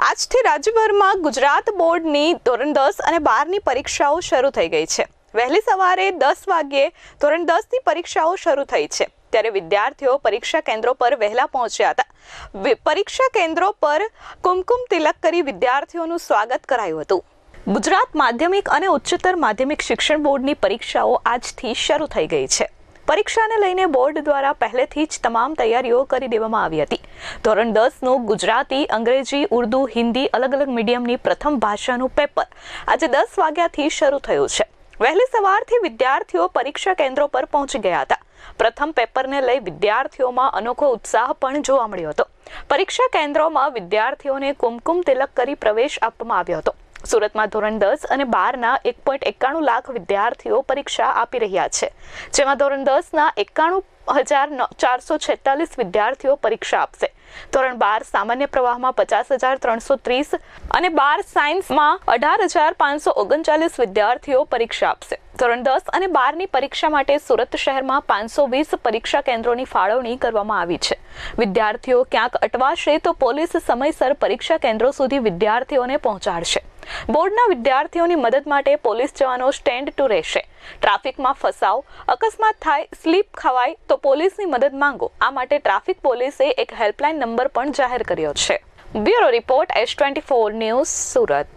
આજથી રાજ્યભરમાં ગુજરાત બોર્ડની ધોરણ દસ અને બારની પરીક્ષાઓ શરૂ થઈ ગઈ છે. વહેલી સવારે દસ વાગ્યે ધોરણ દસની પરીક્ષાઓ શરૂ થઈ છે. ત્યારે વિદ્યાર્થીઓ પરીક્ષા કેન્દ્રો પર વહેલા પહોંચ્યા હતા. પરીક્ષા કેન્દ્રો પર કુમકુમ તિલક કરી વિદ્યાર્થીઓનું સ્વાગત કરાયું હતું. ગુજરાત માધ્યમિક અને ઉચ્ચતર માધ્યમિક શિક્ષણ બોર્ડની પરીક્ષાઓ આજથી શરૂ થઈ ગઈ છે. પરીક્ષાને લઈને બોર્ડ દ્વારા પહેલેથી જ તમામ તૈયારીઓ કરી દેવામાં આવી હતી. ધોરણ દસનું ગુજરાતી, અંગ્રેજી, ઉર્દુ, હિન્દી અલગ અલગ મીડિયમની પ્રથમ ભાષાનું પેપર આજે દસ વાગ્યાથી શરૂ થયું છે. વહેલી સવારથી વિદ્યાર્થીઓ પરીક્ષા કેન્દ્રો પર પહોંચી ગયા હતા. પ્રથમ પેપરને લઈ વિદ્યાર્થીઓમાં અનોખો ઉત્સાહ પણ જોવા મળ્યો હતો. પરીક્ષા કેન્દ્રોમાં વિદ્યાર્થીઓને કુમકુમ તિલક કરી પ્રવેશ આપવામાં આવ્યો હતો. સુરતમાં ધોરણ દસ અને બારના એક પોઈન્ટ એકાણું લાખ વિદ્યાર્થીઓ પરીક્ષા આપી રહ્યા છે. જેમાં ધોરણ દસના એકાણું હજાર ચારસો છેતાલીસ વિદ્યાર્થીઓ પરીક્ષા આપશે. ધોરણ બાર સામાન્ય પ્રવાહમાં પચાસ હજાર ત્રણસો ત્રીસ અને બાર સાયન્સમાં અઢાર હજાર પાંચસો ઓગણચાલીસ વિદ્યાર્થીઓ પરીક્ષા આપશે. ધોરણ દસ અને બારની પરીક્ષા માટે સુરત શહેરમાં પાંચસો વીસ પરીક્ષા કેન્દ્રોની ફાળવણી કરવામાં આવી છે. વિદ્યાર્થીઓ ક્યાંક અટવાશે તો પોલીસ સમયસર પરીક્ષા કેન્દ્રો સુધી વિદ્યાર્થીઓને પહોંચાડશે. બોર્ડના વિદ્યાર્થીઓની મદદ માટે પોલીસ જવાનો સ્ટેન્ડ ટુ રહેશે. ટ્રાફિકમાં ફસાવ, અકસ્માત થાય, સ્લીપ ખવાય તો પોલીસની મદદ માંગો. આ માટે ટ્રાફિક પોલીસે એક હેલ્પલાઇન નંબર પણ જાહેર કર્યો છે. Bureau report S twenty four news Surat.